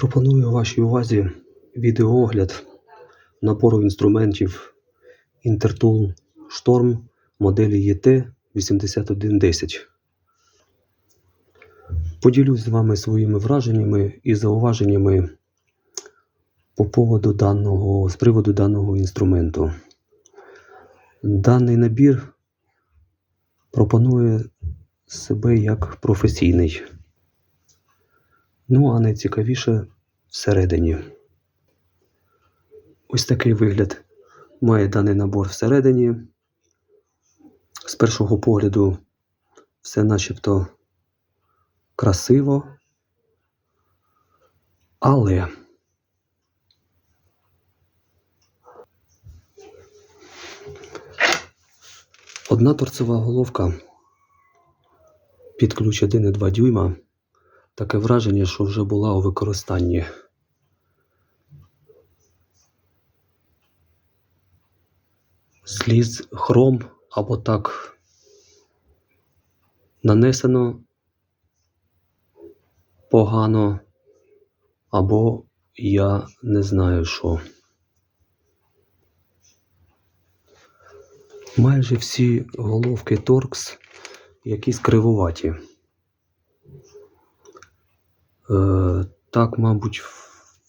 Пропоную вашій увазі відеоогляд набору інструментів Intertool Storm моделі ET8110. Поділюсь з вами своїми враженнями і зауваженнями по поводу даного, з приводу даного інструменту. Даний набір пропонує себе як професійний. Ну, а найцікавіше всередині. Ось такий вигляд має даний набор всередині. З першого погляду все начебто красиво. Але одна торцева головка під ключ 1,2 дюйма. Таке враження, що вже була у використанні. Зліз хром або так нанесено погано, або я не знаю що. Майже всі головки торкс якісь кривуваті. Е, так, мабуть,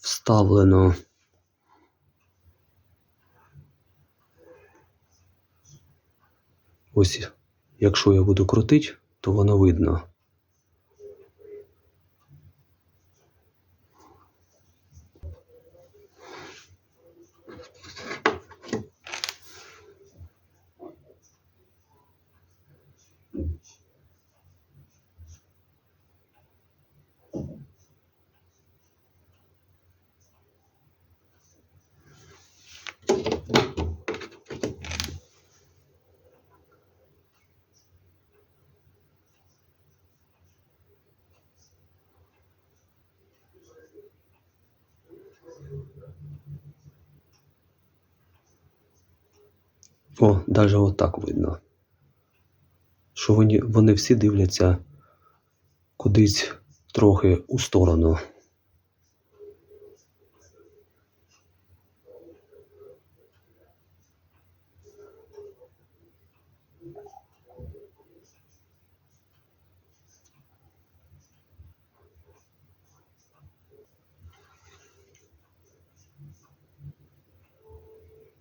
вставлено. Ось, якщо я буду крутити, то воно видно. О, навіть отак видно. Що вони, вони всі дивляться кудись трохи у сторону.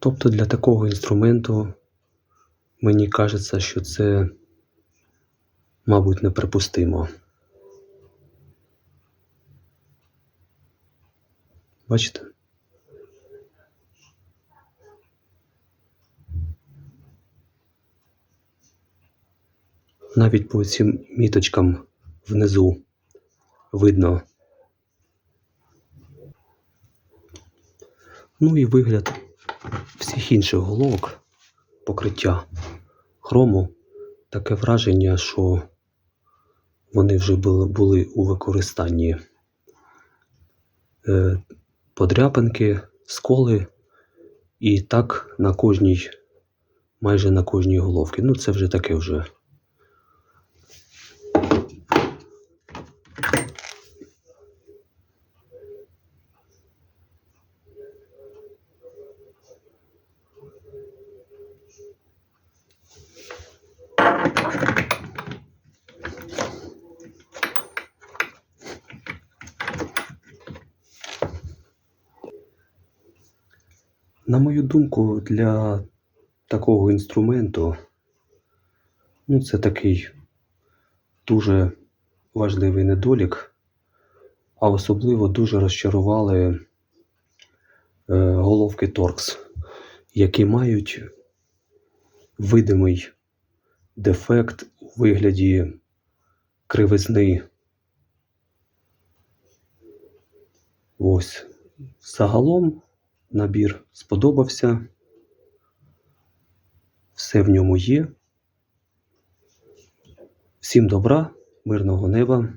Тобто для такого інструменту мені кажеться, що це, мабуть, неприпустимо. Бачите? Навіть по цим міточкам внизу видно. Ну і вигляд всіх інших головок покриття хрому таке враження, що вони вже були, у використанні е, подряпинки, сколи, і так на кожній, майже на кожній головці. Ну, це вже таке вже. На мою думку, для такого інструменту, ну, це такий дуже важливий недолік, а особливо дуже розчарували е, головки Торкс, які мають видимий дефект у вигляді кривизни. Ось загалом набір сподобався. Все в ньому є. Всім добра, мирного неба.